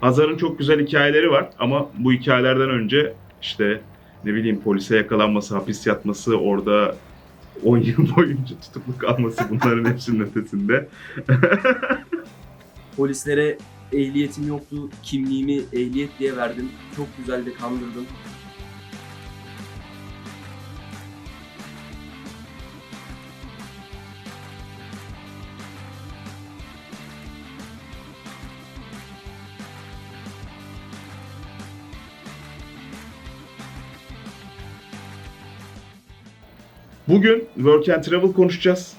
Hazar'ın çok güzel hikayeleri var ama bu hikayelerden önce işte ne bileyim polise yakalanması, hapis yatması, orada 10 yıl boyunca tutuklu kalması bunların hepsinin ötesinde. Polislere ehliyetim yoktu. Kimliğimi ehliyet diye verdim. Çok güzel de kandırdım. Bugün Work and Travel konuşacağız.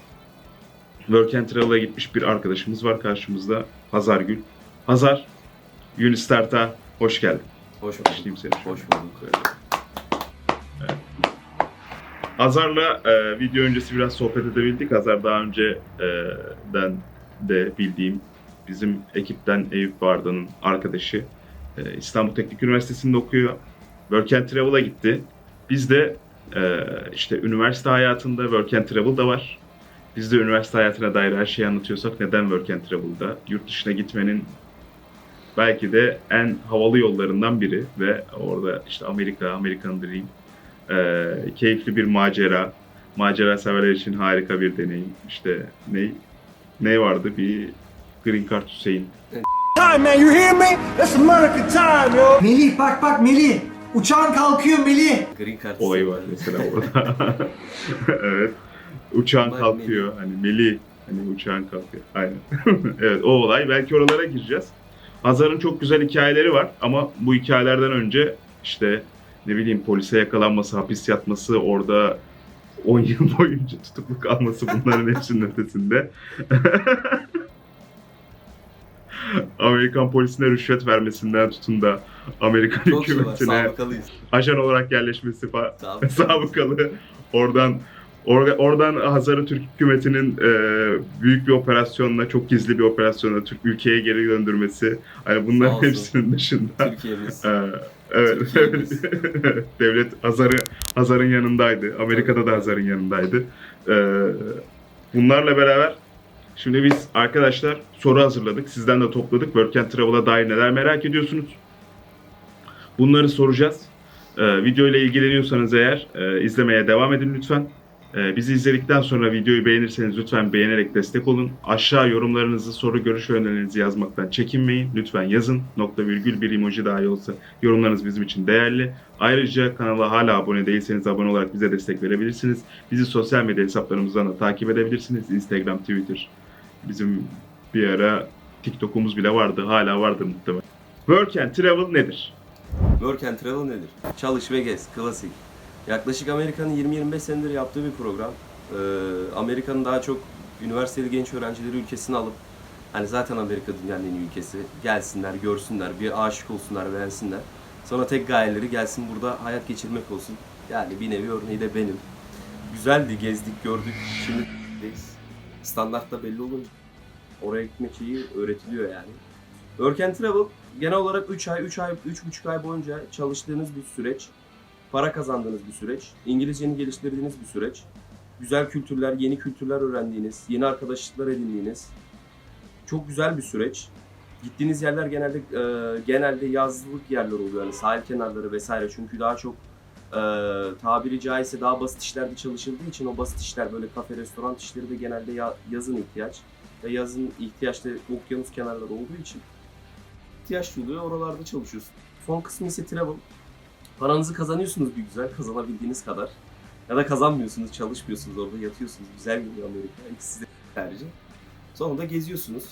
Work and Travel'a gitmiş bir arkadaşımız var karşımızda. Hazar Gül. Hazar, Unistart'a hoş geldin. Hoş Başlayayım seni. Hoş bulduk. Hazar'la e, video öncesi biraz sohbet edebildik. Hazar daha önceden de bildiğim bizim ekipten Eyüp Barda'nın arkadaşı. E, İstanbul Teknik Üniversitesi'nde okuyor. Work and Travel'a gitti. Biz de e, işte üniversite hayatında Work and Travel da var. Biz de üniversite hayatına dair her şeyi anlatıyorsak neden Work and Travel'da? Yurt dışına gitmenin belki de en havalı yollarından biri ve orada işte Amerika, American Dream, ee, keyifli bir macera. Macera severler için harika bir deneyim. İşte ne ne vardı? Bir Green Card Hüseyin. time, man. You hear me? That's American time, yo. Melih bak bak Melih. Uçağın kalkıyor Melih. Green Card Olayı var mesela orada. evet. Uçağın Vay kalkıyor. Hani Meli hani uçağın kalkıyor. Aynen. evet o olay. Belki oralara gireceğiz. Hazar'ın çok güzel hikayeleri var ama bu hikayelerden önce işte ne bileyim polise yakalanması, hapis yatması, orada 10 yıl boyunca tutuklu kalması bunların hepsinin ötesinde. Amerikan polisine rüşvet vermesinden tutun da Amerikan Çok hükümetine ajan olarak yerleşmesi falan sabıkalı. Oradan or- oradan Hazar'ı Türk hükümetinin e, büyük bir operasyonla, çok gizli bir operasyonla Türk ülkeye geri döndürmesi. Hani bunların olsun. hepsinin dışında Türkiye'miz. e, evet, Türkiye'miz. devlet Hazar'ı Hazar'ın yanındaydı. Amerika'da da Hazar'ın yanındaydı. E, bunlarla beraber şimdi biz arkadaşlar soru hazırladık. Sizden de topladık. Work and Travel'a dair neler merak ediyorsunuz? Bunları soracağız. Ee, video ile ilgileniyorsanız eğer e, izlemeye devam edin lütfen. Ee, bizi izledikten sonra videoyu beğenirseniz lütfen beğenerek destek olun. Aşağı yorumlarınızı, soru, görüş önerilerinizi yazmaktan çekinmeyin. Lütfen yazın. Nokta virgül bir emoji dahi olsa yorumlarınız bizim için değerli. Ayrıca kanala hala abone değilseniz abone olarak bize destek verebilirsiniz. Bizi sosyal medya hesaplarımızdan da takip edebilirsiniz. Instagram, Twitter. Bizim bir ara TikTok'umuz bile vardı. Hala vardır muhtemelen. Work and Travel nedir? Work and Travel nedir? Çalış ve gez. Klasik. Yaklaşık Amerika'nın 20-25 senedir yaptığı bir program. Ee, Amerika'nın daha çok üniversiteli genç öğrencileri ülkesine alıp hani zaten Amerika dünyanın en iyi ülkesi. Gelsinler, görsünler, bir aşık olsunlar, beğensinler. Sonra tek gayeleri gelsin burada hayat geçirmek olsun. Yani bir nevi örneği de benim. Güzeldi, gezdik, gördük. Şimdi standart da belli olunca oraya gitmek iyi öğretiliyor yani. Work and Travel genel olarak 3 ay, 3 ay, 3,5 ay boyunca çalıştığınız bir süreç. Para kazandığınız bir süreç. İngilizceni geliştirdiğiniz bir süreç. Güzel kültürler, yeni kültürler öğrendiğiniz, yeni arkadaşlıklar edindiğiniz. Çok güzel bir süreç. Gittiğiniz yerler genelde e, genelde yazlık yerler oluyor. Yani sahil kenarları vesaire. Çünkü daha çok e, tabiri caizse daha basit işlerde çalışıldığı için o basit işler böyle kafe, restoran işleri de genelde ya- yazın ihtiyaç. Ve yazın ihtiyaçta okyanus kenarları olduğu için ihtiyaç duyuluyor. Oralarda çalışıyorsun. Son kısmı ise travel. Paranızı kazanıyorsunuz bir güzel kazanabildiğiniz kadar. Ya da kazanmıyorsunuz, çalışmıyorsunuz orada yatıyorsunuz. Güzel geliyor Amerika. İkisi de tercih. Sonra da geziyorsunuz.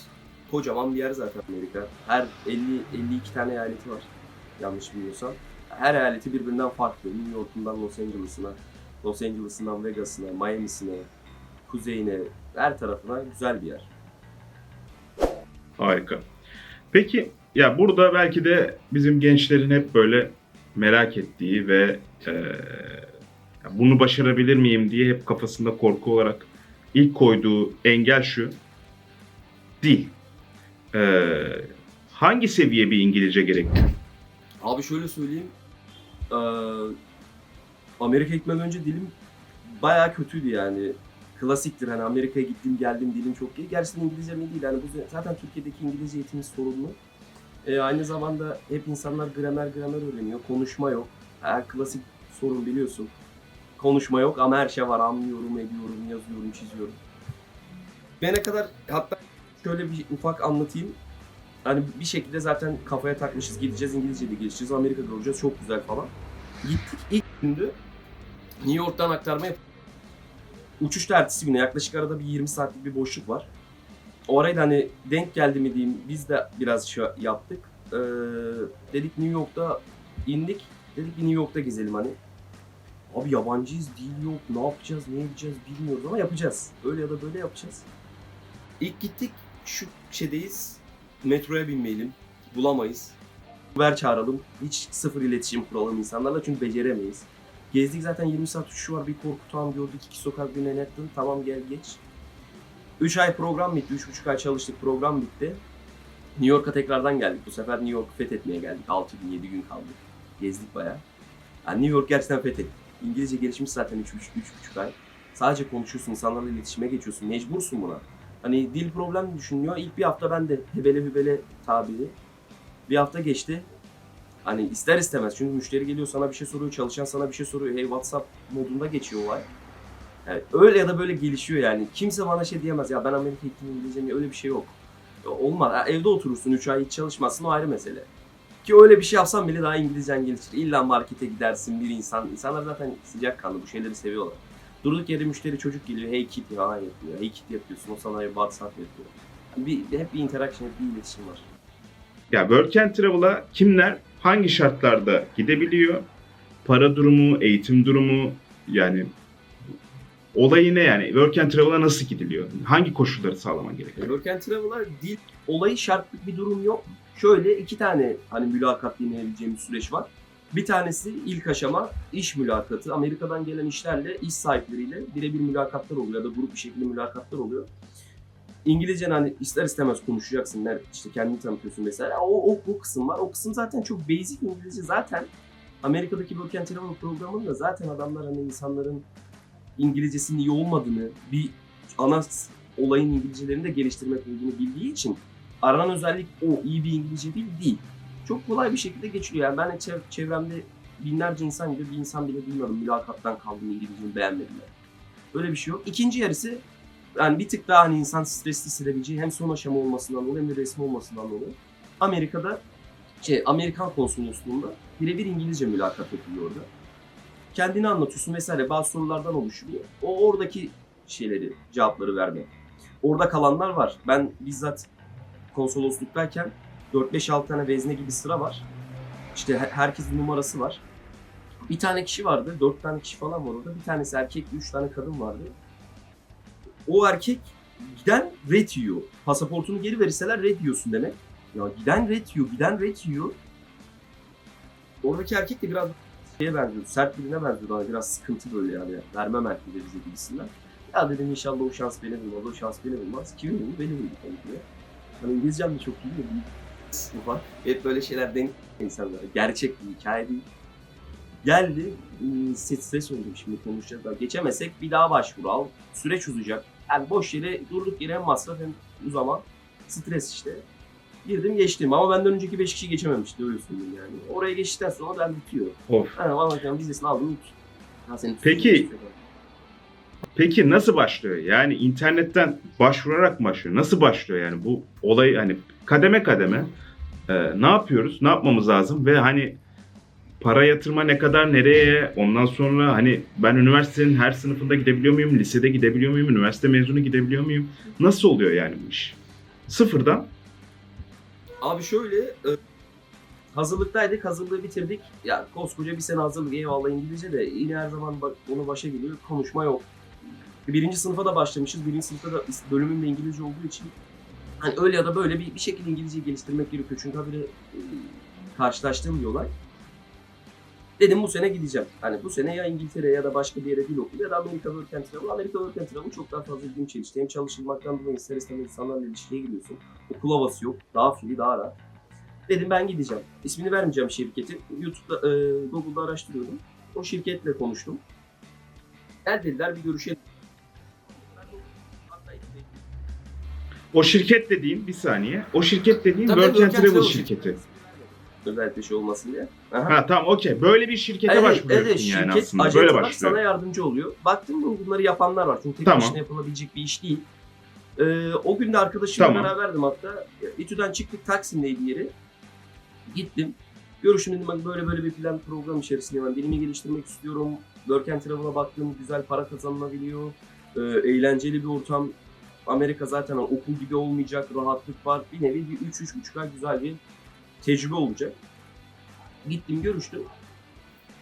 Kocaman bir yer zaten Amerika. Her 50 52 tane eyaleti var. Yanlış bilmiyorsam. Her eyaleti birbirinden farklı. New York'undan Los Angeles'ına, Los Angeles'ından Vegas'ına, Miami'sine, kuzeyine, her tarafına güzel bir yer. Harika. Peki ya burada belki de bizim gençlerin hep böyle merak ettiği ve e, bunu başarabilir miyim diye hep kafasında korku olarak ilk koyduğu engel şu. Dil. E, hangi seviye bir İngilizce gerekli? Abi şöyle söyleyeyim. Eee Amerika'ya gitmeden önce dilim bayağı kötüydü yani. Klasiktir hani Amerika'ya gittim geldim dilim çok iyi. Gerçekten İngilizcem iyi değil. Yani bu zaten Türkiye'deki İngilizce eğitimi sorunlu. E, aynı zamanda hep insanlar gramer gramer öğreniyor. Konuşma yok. Her klasik sorun biliyorsun. Konuşma yok ama her şey var. Anlıyorum, ediyorum, yazıyorum, çiziyorum. Ben ne kadar hatta şöyle bir ufak anlatayım. Hani bir şekilde zaten kafaya takmışız. Gideceğiz İngilizce de gelişeceğiz. Amerika göreceğiz. Çok güzel falan. Gittik ilk gündü. New York'tan aktarma yap- Uçuşta ertesi güne yaklaşık arada bir 20 saatlik bir boşluk var. O arayı da hani denk geldi mi diyeyim biz de biraz şey yaptık. Ee, dedik New York'ta indik. Dedik bir New York'ta gezelim hani. Abi yabancıyız, dil yok, ne yapacağız, ne edeceğiz bilmiyoruz ama yapacağız. Öyle ya da böyle yapacağız. İlk gittik şu şeydeyiz. Metroya binmeyelim. Bulamayız. Uber çağıralım. Hiç sıfır iletişim kuralım insanlarla çünkü beceremeyiz. Gezdik zaten 20 saat uçuşu var. Bir korkutan gördük. iki sokak bir Manhattan. Tamam gel geç. 3 ay program bitti. 3,5 ay çalıştık. Program bitti. New York'a tekrardan geldik. Bu sefer New York'u fethetmeye geldik. 6 gün 7 gün kaldık. Gezdik bayağı. Yani New York gerçekten fethettik. İngilizce gelişmiş zaten 3,5 ay. Sadece konuşuyorsun, insanlarla iletişime geçiyorsun. Mecbursun buna. Hani dil problemi düşünüyor. İlk bir hafta ben de hebele hübele tabiri. Bir hafta geçti. Hani ister istemez çünkü müşteri geliyor sana bir şey soruyor, çalışan sana bir şey soruyor. Hey WhatsApp modunda geçiyor olay. Yani öyle ya da böyle gelişiyor yani. Kimse bana şey diyemez ya ben Amerika gittim İngilizce mi öyle bir şey yok. Ya olmaz. Ya evde oturursun 3 ay hiç çalışmazsın o ayrı mesele. Ki öyle bir şey yapsan bile daha İngilizcen gelişir. İlla markete gidersin bir insan. İnsanlar zaten sıcakkanlı bu şeyleri seviyorlar. Durduk yere müşteri çocuk geliyor. Hey Kitty falan yapıyor. Hey Kitty yapıyorsun. O sana WhatsApp yapıyor. Bir, hep bir interaction, hep bir iletişim var. Ya Work and Travel'a kimler hangi şartlarda gidebiliyor? Para durumu, eğitim durumu yani olayı ne yani? Work and Travel'a nasıl gidiliyor? Hangi koşulları sağlaman gerekiyor? Work and Travel'lar dil olayı şartlık bir durum yok. Şöyle iki tane hani mülakat dinleyebileceğimiz süreç var. Bir tanesi ilk aşama iş mülakatı. Amerika'dan gelen işlerle iş sahipleriyle birebir mülakatlar oluyor ya da grup bir şekilde mülakatlar oluyor. İngilizcen hani ister istemez konuşacaksın. ne- işte kendini tanıtıyorsun mesela. O, o, o kısım var. O kısım zaten çok basic İngilizce. Zaten Amerika'daki Work and programında zaten adamlar hani insanların İngilizcesinin iyi olmadığını, bir ana olayın İngilizcelerini de geliştirmek olduğunu bildiği için aranan özellik o iyi bir İngilizce bil değil. Çok kolay bir şekilde geçiliyor. Yani ben çev- çevremde binlerce insan gibi bir insan bile bilmiyorum mülakattan kaldım İngilizcemi beğenmediler. Böyle bir şey yok. İkinci yarısı yani bir tık daha hani insan stresli hissedebileceği hem son aşama olmasından dolayı hem de resmi olmasından dolayı. Amerika'da şey Amerikan konsolosluğunda birebir İngilizce mülakat yapılıyor orada. Kendini anlatıyorsun vesaire bazı sorulardan oluşuyor. O oradaki şeyleri, cevapları verme. Orada kalanlar var. Ben bizzat konsolosluktayken 4-5-6 tane vezne gibi sıra var. İşte her- herkesin numarası var. Bir tane kişi vardı, 4 tane kişi falan var orada. Bir tanesi erkek, 3 tane kadın vardı. O erkek giden red yiyor. Pasaportunu geri verirseler red yiyorsun demek. Ya giden red yiyor, giden red yiyor. Oradaki erkek de biraz şeye benziyor, sert birine benziyor. Hani biraz sıkıntı böyle yani. Vermem erkeğe bize gibisinden. Ya dedim inşallah o şans beni bulmaz, o şans beni bulmaz. Kimi bulur? Beni bulur. Hani İngilizcem de çok iyi de değil. Ufak. Hep böyle şeyler denk insanlara. Gerçek bir hikaye değil. Geldi, ıı, stres oldum şimdi konuşacağız. Daha Geçemezsek bir daha başvuru al. Süreç uzayacak. Yani boş yere, durduk yere hem masraf hem uzama. Stres işte. Girdim geçtim ama benden önceki 5 kişi geçememişti öyle söyleyeyim yani. Oraya geçtikten sonra ben bitiyor. Of. Ha, vallahi yani vizesini aldım. Ha, seni Peki. Peki nasıl başlıyor? Yani internetten başvurarak mı başlıyor? Nasıl başlıyor yani bu olay hani kademe kademe e, ne yapıyoruz? Ne yapmamız lazım? Ve hani para yatırma ne kadar nereye? Ondan sonra hani ben üniversitenin her sınıfında gidebiliyor muyum? Lisede gidebiliyor muyum? Üniversite mezunu gidebiliyor muyum? Nasıl oluyor yani bu iş? Sıfırdan. Abi şöyle e, hazırlıktaydık, hazırlığı bitirdik. Ya koskoca bir sene hazırlık eyvallah İngilizce de yine her zaman onu başa geliyor. Konuşma yok. Birinci sınıfa da başlamışız. Birinci sınıfta da bölümüm de İngilizce olduğu için hani öyle ya da böyle bir, bir şekilde İngilizceyi geliştirmek gerekiyor. Çünkü habire e, karşılaştığım bir olay. Dedim bu sene gideceğim. Hani bu sene ya İngiltere ya da başka bir yere dil okulu ya da Amerika Work and Travel. Amerika Work and Travel çok daha fazla ilgimi çelişti. Hem çalışılmaktan dolayı ister istemez insanlarla ilişkiye giriyorsun. Okul havası yok. Daha free, daha rahat. Dedim ben gideceğim. İsmini vermeyeceğim şirketin. YouTube'da, e, Google'da araştırıyordum. O şirketle konuştum. Gel dediler bir görüşelim. O şirket dediğin bir saniye. O şirket dediğin Tabii, Work and Travel Travel şirketi. Özellikle şey olmasın diye. Aha. Ha tamam okey. Böyle bir şirkete Evet, başvuruyorsun evet, yani şirket, aslında. Böyle başlıyor. sana yardımcı oluyor. Baktım mı bunları yapanlar var. Çünkü tek Tamam. başına yapılabilecek bir iş değil. Ee, o gün de arkadaşımla Tamam. beraberdim hatta. İTÜ'den çıktık Taksim'deydi yeri. Gittim. Görüşün dedim ben böyle böyle bir plan program içerisinde ben dilimi geliştirmek istiyorum. Work and Travel'a baktım güzel para kazanılabiliyor. Ee, eğlenceli bir ortam. Amerika zaten okul gibi olmayacak, rahatlık var. Bir nevi bir 3-3,5 ay güzel bir tecrübe olacak. Gittim görüştüm.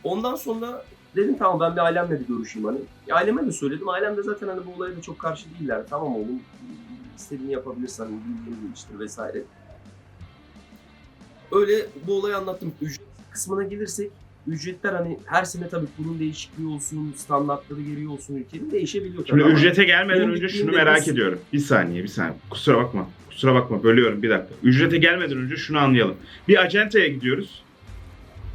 Ondan sonra dedim tamam ben bir ailemle bir görüşeyim hani. Ya aileme de söyledim. Ailem de zaten hani bu olaya da çok karşı değiller. Tamam oğlum istediğini yapabilirsen bildiğini geliştir vesaire. Öyle bu olayı anlattım. Ücret kısmına gelirsek ücretler hani her sene tabii kurun değişikliği olsun, standartları geri olsun ülkenin değişebiliyor. Şimdi ama ücrete gelmeden önce şunu merak biz- ediyorum. Bir saniye, bir saniye. Kusura bakma. Kusura bakma. Bölüyorum bir dakika. Ücrete gelmeden önce şunu anlayalım. Bir acentaya gidiyoruz.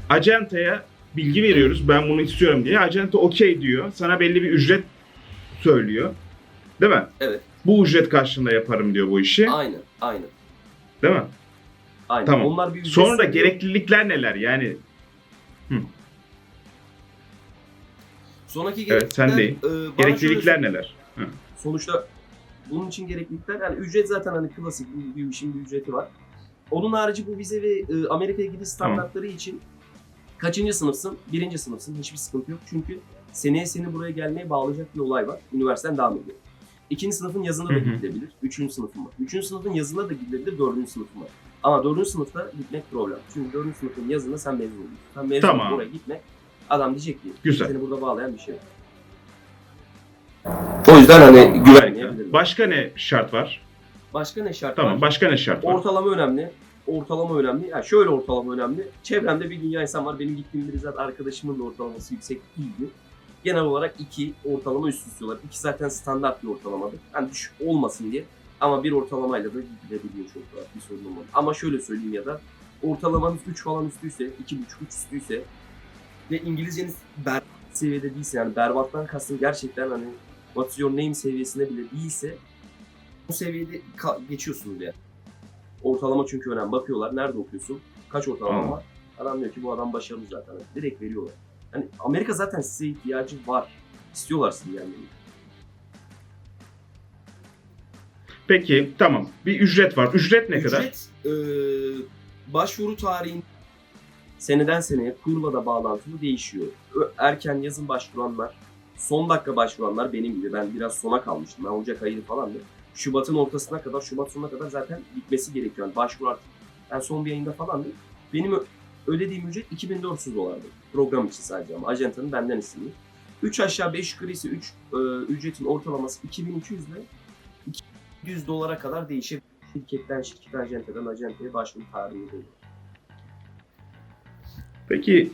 Acentaya bilgi veriyoruz. Ben bunu istiyorum diye. Acenta okey diyor. Sana belli bir ücret söylüyor. Değil mi? Evet. Bu ücret karşılığında yaparım diyor bu işi. Aynen, aynen. Değil mi? Aynen. Tamam. Onlar bir Sonra da gereklilikler neler? Yani Sonraki Evet, gereklilikler, değil. e, bana şöyle gereklilikler neler? Hı. sonuçta bunun için gereklilikler yani ücret zaten hani klasik bir, bir işin bir ücreti var. Onun harici bu vize ve e, Amerika'ya gidiş standartları için kaçıncı sınıfsın? Birinci sınıfsın. Hiçbir sıkıntı yok. Çünkü seneye seni buraya gelmeye bağlayacak bir olay var. Üniversiteden devam ediyor. İkinci sınıfın yazında da Hı hı. gidilebilir. Üçüncü sınıfın var. Üçüncü sınıfın yazında da gidilebilir. Dördüncü sınıfın var. Ama dördüncü sınıfta gitmek problem. Çünkü dördüncü sınıfın yazında sen mezun oluyorsun. Sen mezun Tamam. oraya gitmek adam diyecek ki Güzel. seni burada bağlayan bir şey yok. O yüzden hani güvenmeyebilirim. Başka ne şart var? Başka ne şart Tamam. var? Başka ne şart var? Ortalama önemli. Ortalama önemli. Yani şöyle ortalama önemli. Çevremde bir dünya insan var. Benim gittiğim bir zaten arkadaşımın da ortalaması yüksek değildi. Genel olarak iki ortalama üst üste olarak. İki zaten standart bir ortalamadır. Yani düşük olmasın diye. Ama bir ortalamayla da gidilebiliyor çok rahat bir sorun olmadı. Ama şöyle söyleyeyim ya da ortalamanız 3 falan üstüyse, 2,5 3 üstüyse ve İngilizceniz berbat seviyede değilse yani berbattan kastım gerçekten hani what's your name seviyesinde bile değilse bu seviyede geçiyorsunuz yani. Ortalama çünkü önemli. Bakıyorlar nerede okuyorsun? Kaç ortalama var? Adam diyor ki bu adam başarılı zaten. Direkt veriyorlar. Yani Amerika zaten size ihtiyacı var. İstiyorlar sizi yani. Peki tamam. Bir ücret var. Ücret ne kadar? Ücret e, başvuru tarihin seneden seneye kurla da bağlantılı değişiyor. Erken yazın başvuranlar, son dakika başvuranlar benim gibi. Ben biraz sona kalmıştım. Ben Ocak ayı falandı. Şubat'ın ortasına kadar, Şubat sonuna kadar zaten bitmesi gerekiyor. Yani başvuru artık. Ben son bir ayında falandı. Benim ödediğim ücret 2400 dolardı. Program için sadece ama ajantanın benden istediği. 3 aşağı 5 yukarı ise 3 ücretin ortalaması 2200 ile 200 dolara kadar değişebilir şirketten şirkete, ajantadan ajantaya başvuru tarihi oluyor. Peki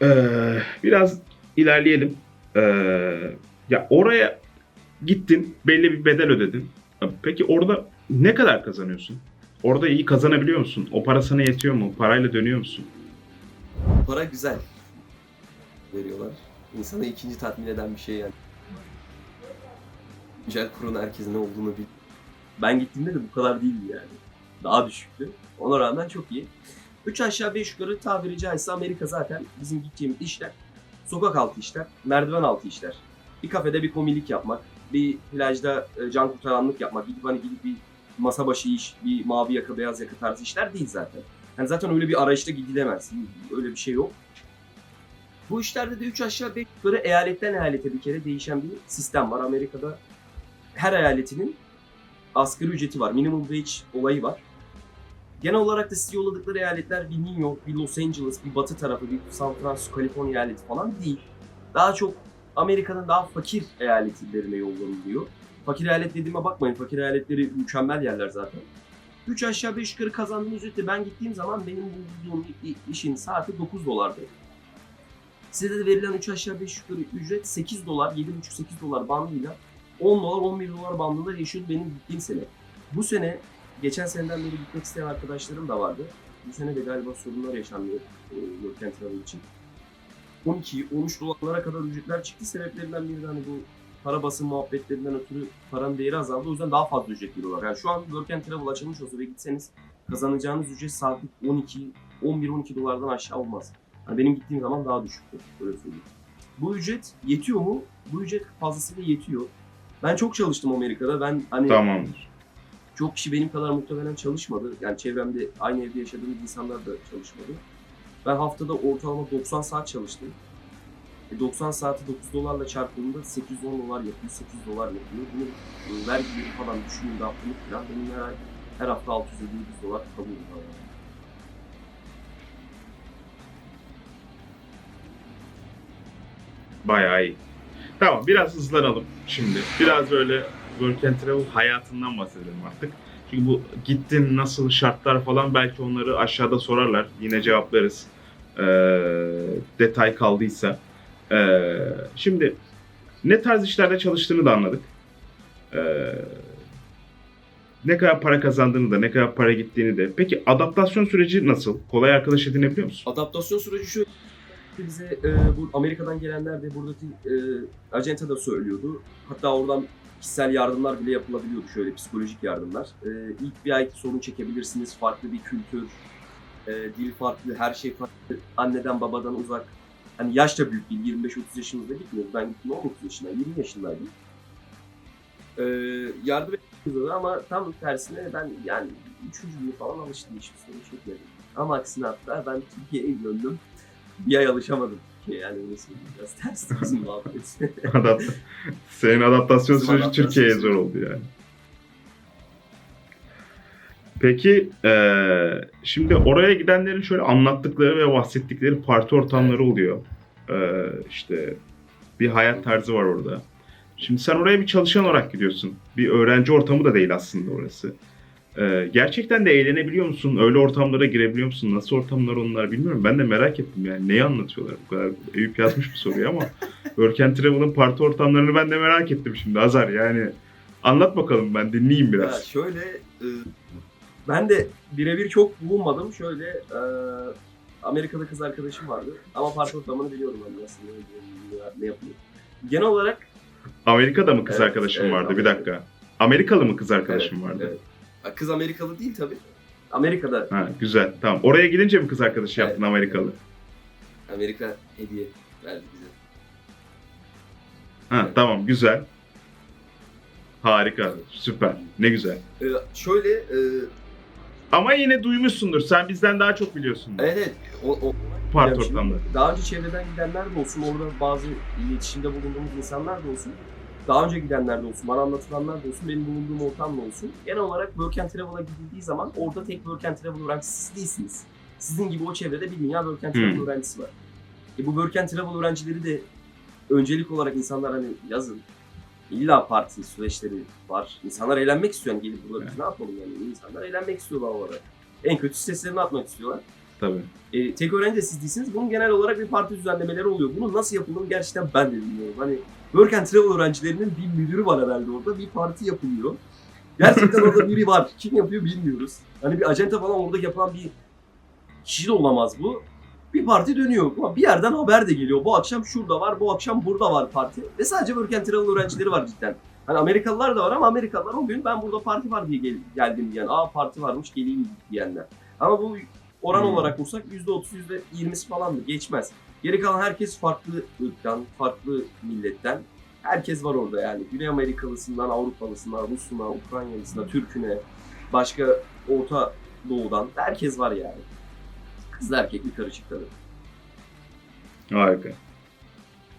eee, biraz ilerleyelim. Eee, ya oraya gittin, belli bir bedel ödedin. Peki orada ne kadar kazanıyorsun? Orada iyi kazanabiliyor musun? O para sana yetiyor mu? Parayla dönüyor musun? Para güzel veriyorlar. İnsanı ikinci tatmin eden bir şey yani. Güncel kurun herkesin ne olduğunu bil. Ben gittiğimde de bu kadar değildi yani. Daha düşüktü. Ona rağmen çok iyi. 3 aşağı 5 yukarı tabiri caizse Amerika zaten bizim gideceğimiz işler. Sokak altı işler, merdiven altı işler. Bir kafede bir komilik yapmak, bir plajda e, can kurtaranlık yapmak, gidip hani gidip bir masa başı iş, bir mavi yaka beyaz yaka tarzı işler değil zaten. Yani zaten öyle bir arayışta gidilemez. Öyle bir şey yok. Bu işlerde de 3 aşağı 5 yukarı eyaletten eyalete bir kere değişen bir sistem var. Amerika'da her eyaletinin asgari ücreti var. Minimum wage olayı var. Genel olarak da sizi yolladıkları eyaletler bir New York, bir Los Angeles, bir batı tarafı, bir San Francisco, Kaliforniya eyaleti falan değil. Daha çok Amerika'nın daha fakir eyaletlerine yollanılıyor. Fakir eyalet dediğime bakmayın. Fakir eyaletleri mükemmel yerler zaten. 3 aşağı 5 yukarı kazandığım ücretle ben gittiğim zaman benim bulduğum işin saati 9 dolardı. Size de verilen 3 aşağı 5 yukarı ücret 8 dolar, 7,5-8 dolar bandıyla 10 dolar, 11 dolar bandında yaşıyordu benim gittiğim sene. Bu sene, geçen seneden beri gitmek isteyen arkadaşlarım da vardı. Bu sene de galiba sorunlar yaşanıyor e, Work and Travel için. 12-13 dolarlara kadar ücretler çıktı. Sebeplerinden biri de hani bu para basın muhabbetlerinden ötürü paranın değeri azaldı. O yüzden daha fazla ücret veriyorlar. Yani şu an Work Travel açılmış olsa ve gitseniz kazanacağınız ücret saatlik 12, 11-12 dolardan aşağı olmaz. Yani benim gittiğim zaman daha düşüktü. Öyle söyleyeyim. Bu ücret yetiyor mu? Bu ücret fazlasıyla yetiyor. Ben çok çalıştım Amerika'da. Ben hani Tamamdır. çok kişi benim kadar muhtemelen çalışmadı. Yani çevremde aynı evde yaşadığım insanlar da çalışmadı. Ben haftada ortalama 90 saat çalıştım. E 90 saati 9 dolarla çarptığımda 810 dolar yapıyor, 8 dolar yapıyor. Bunu e, vergileri falan düşündüğümde haftalık falan benim her, her hafta 600-700 dolar kalıyor. bana. Bayağı iyi. Tamam biraz hızlanalım şimdi. Biraz böyle work and travel hayatından bahsedelim artık. Çünkü bu gittin nasıl şartlar falan belki onları aşağıda sorarlar. Yine cevaplarız. Ee, detay kaldıysa. Ee, şimdi ne tarz işlerde çalıştığını da anladık. Ee, ne kadar para kazandığını da, ne kadar para gittiğini de. Peki adaptasyon süreci nasıl? Kolay arkadaş edinebiliyor musun? Adaptasyon süreci şu bize e, bu Amerika'dan gelenler de buradaki e, acenta da söylüyordu. Hatta oradan kişisel yardımlar bile yapılabiliyordu şöyle psikolojik yardımlar. E, ilk bir ay sorun çekebilirsiniz. Farklı bir kültür, e, dil farklı, her şey farklı. Anneden babadan uzak. Hani yaş da büyük değil. 25-30 yaşımızda gitmiyoruz. Ben gittim 19 yaşındayım, 20 yaşındaydım. E, yardım ediyorlar ama tam tersine ben yani 3. gün falan alıştım hiçbir sorun çekmedim. Ama aksine hatta ben Türkiye'ye döndüm. Bir ay alışamadım. Yani söyleyeyim. Biraz ters bizim muhabbet. Adapt Senin adaptasyon süreci adaptasyon Türkiye'ye zor oldu yani. Peki eee, şimdi oraya gidenlerin şöyle anlattıkları ve bahsettikleri parti ortamları oluyor. Eee işte bir hayat tarzı var orada. Şimdi sen oraya bir çalışan olarak gidiyorsun. Bir öğrenci ortamı da değil aslında orası. Eee, gerçekten de eğlenebiliyor musun? Öyle ortamlara girebiliyor musun? Nasıl ortamlar onlar bilmiyorum. Ben de merak ettim yani. Neyi anlatıyorlar bu kadar? Eyüp yazmış bu soruyu ama Work and Travel'ın parti ortamlarını ben de merak ettim şimdi Azar yani. Anlat bakalım ben dinleyeyim ya biraz. şöyle e, ben de birebir çok bulunmadım. Şöyle e, Amerika'da kız arkadaşım vardı. Ama parti ortamını biliyorum hani nasıl ne, ne, yapıyor. Genel olarak Amerika'da mı kız Evet, arkadaşım evet, vardı? Bir Amerika. dakika. Amerikalı mı kız arkadaşım Evet, vardı? evet. Kız Amerikalı değil tabii. Amerika'da Ha güzel. Tamam. Oraya gidince mi kız arkadaşı yaptın Evet. Amerikalı? Amerika hediye verdi bize. Ha Evet. tamam güzel. Harika. Süper. Ne güzel. E, şöyle e, Ama yine duymuşsundur. Sen bizden daha çok biliyorsun. evet evet o, o, şimdi ortamları. Daha önce çevreden gidenler de olsun, orada bazı iletişimde bulunduğumuz insanlar da olsun, daha önce gidenler de olsun, bana anlatılanlar da olsun, benim bulunduğum ortam da olsun. Genel olarak Work and Travel'a gidildiği zaman orada tek Work and Travel öğrencisi siz değilsiniz. Sizin gibi o çevrede bir dünya Work and Travel Hmm. öğrencisi var. E bu Work and Travel öğrencileri de öncelik olarak insanlar hani yazın illa parti süreçleri var. İnsanlar eğlenmek istiyor. Yani gelip burada biz ne yapalım yani? İnsanlar eğlenmek istiyorlar olarak. En kötü streslerini atmak istiyorlar. Tabii. E, tek öğrenci de siz değilsiniz. Bunun genel olarak bir parti düzenlemeleri oluyor. Bunu nasıl yapıldığını gerçekten ben de bilmiyorum. Hani Work and Travel öğrencilerinin bir müdürü var herhalde orada. Bir parti yapılıyor. Gerçekten orada biri var. Kim yapıyor bilmiyoruz. Hani bir acente falan orada yapılan bir kişi de olamaz bu. Bir parti dönüyor. Ama bir yerden haber de geliyor. Bu akşam şurada var, bu akşam burada var parti. Ve sadece Work and Travel öğrencileri var cidden. Hani Amerikalılar da var ama Amerikalılar o gün ben burada parti var diye gel- geldim diyen. Aa parti varmış geleyim diyenler. Ama bu oran Hmm. olarak vursak %30, %20'si falandır. Geçmez. Geri kalan herkes farklı ırktan, farklı milletten. Herkes var orada yani. Güney Amerikalısından, Avrupalısından, Rusuna, Ukraynalısına, Türküne, başka Orta Doğu'dan herkes var yani. Kızlı erkekli karışık tabii. Harika.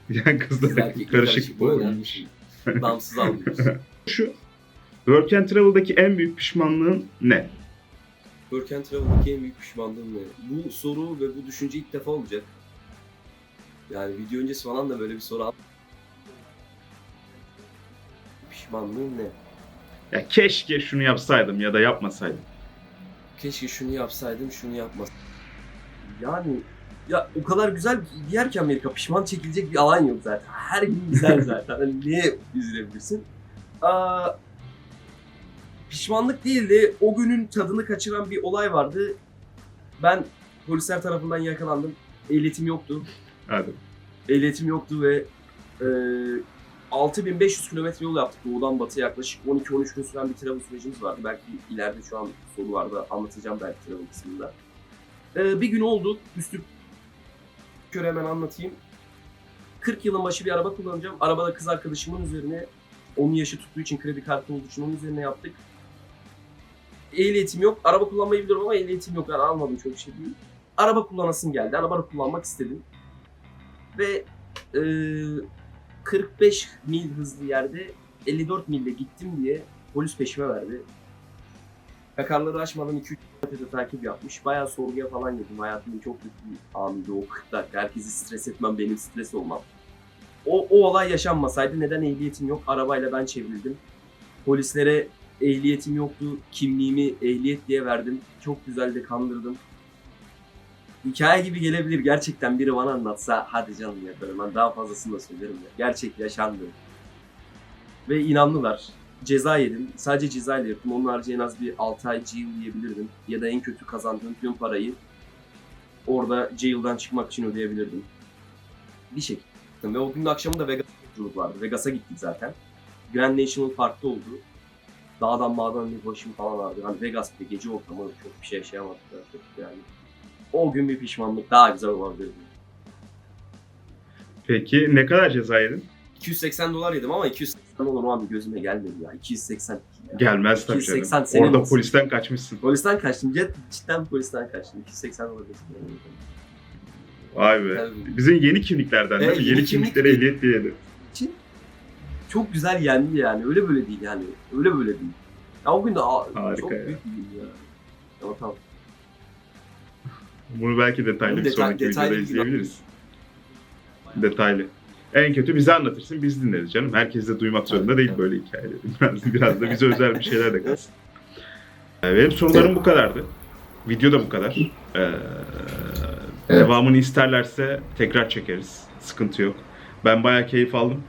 Yani kızlar erkekli karışık bu olmuş. Damsız almıyoruz. Şu Work and Travel'daki en büyük pişmanlığın ne? Work and Travel'daki en büyük pişmanlığım ne? Bu soru ve bu düşünce ilk defa olacak. Yani video öncesi falan da böyle bir soru al. Pişmanlığım ne? Ya keşke şunu yapsaydım ya da yapmasaydım. Keşke şunu yapsaydım, şunu yapmasaydım. Yani ya o kadar güzel bir yer ki Amerika. Pişman çekilecek bir alan yok zaten. Her gün güzel zaten. Hani niye üzülebilirsin? Aa, pişmanlık değil de o günün tadını kaçıran bir olay vardı. Ben polisler tarafından yakalandım. Ehliyetim yoktu. Hadi. Ehliyetim yoktu ve e, 6500 kilometre yol yaptık doğudan batıya yaklaşık 12-13 gün süren bir travel sürecimiz vardı. Belki ileride şu an sorularda anlatacağım belki travel kısmında. Ee, bir gün oldu. Üstü kör hemen anlatayım. 40 yılın başı bir araba kullanacağım. Arabada kız arkadaşımın üzerine onun yaşı tuttuğu için kredi kartı olduğu için onun üzerine yaptık. Ehliyetim yok. Araba kullanmayı biliyorum ama ehliyetim yok. Yani almadım çok şey değil. Araba kullanasım geldi. Araba kullanmak istedim. Ve e, 45 mil hızlı yerde 54 mille gittim diye polis peşime verdi. Yakarları açmadan 2-3 kilometre takip yapmış. Bayağı sorguya falan girdim. Hayatımın çok kötü bir anıydı o 40 dakika. Herkesi stres etmem, benim stres olmam. O, o olay yaşanmasaydı neden ehliyetim yok? Arabayla ben çevrildim. Polislere ehliyetim yoktu. Kimliğimi ehliyet diye verdim. Çok güzel de kandırdım. Hikaye gibi gelebilir. Gerçekten biri bana anlatsa hadi canım yaparım. Ben daha fazlasını da söylerim ya. Gerçek yaşandı. Ve inandılar. Ceza yedim. Sadece ceza ile yaptım. Onun harici en az bir 6 ay jail yiyebilirdim. Ya da en kötü kazandığım tüm parayı orada jail'dan çıkmak için ödeyebilirdim. Bir şekilde. Ve o gün akşamı da Vegas yolculuk vardı. Vegas'a gittik zaten. Grand National Park'ta oldu. Dağdan mağdan bir başım falan vardı. Hani Vegas bir gece ortamı çok bir şey yaşayamadık. Çok yani. O gün bir pişmanlık daha güzel olabilirdi. Peki ne kadar ceza yedin? 280 dolar yedim ama 280 dolar o an gözüme gelmedi ya. 280. Ya. Gelmez tabii 280 canım. senin Orada olsun. polisten kaçmışsın. Polisten kaçtım. Cid- Cidden polisten kaçtım. 280 dolar gözüme gelmedi. Vay be. Tabii. Bizim yeni kimliklerden değil Evet, mi? yeni Yeni kimlik- kimliklere ehliyet diye yedi. Çok güzel yendi yani. Öyle böyle değil yani. Öyle böyle değil. Ya o gün de Harika çok ya. büyük bir ya. Ama tamam. Bunu belki detaylı bir Detay- sonraki detaylı videoda izleyebiliriz. Detaylı. En kötü bize anlatırsın, biz dinleriz canım. Herkes de duymak zorunda değil böyle hikayeleri. Biraz, biraz da bize özel bir şeyler de kalsın. Ee, Benim sorularım bu kadardı. Video da bu kadar. Ee, Devamını isterlerse tekrar çekeriz. Sıkıntı yok. Ben bayağı keyif aldım.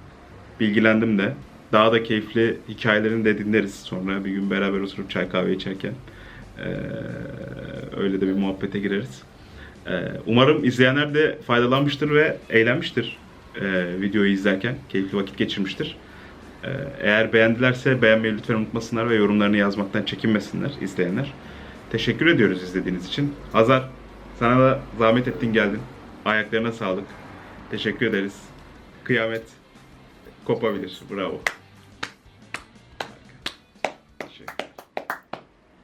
Bilgilendim de. Daha da keyifli hikayelerini de dinleriz sonra bir gün beraber oturup çay kahve içerken. Ee, öyle de bir muhabbete gireriz. Ee, umarım izleyenler de faydalanmıştır ve eğlenmiştir ee, videoyu izlerken. Keyifli vakit geçirmiştir. Ee, eğer beğendilerse beğenmeyi lütfen unutmasınlar ve yorumlarını yazmaktan çekinmesinler izleyenler. Teşekkür ediyoruz izlediğiniz için. Hazar, sana da zahmet ettin geldin. Ayaklarına sağlık. Teşekkür ederiz. Kıyamet Copa Vista. Bravo.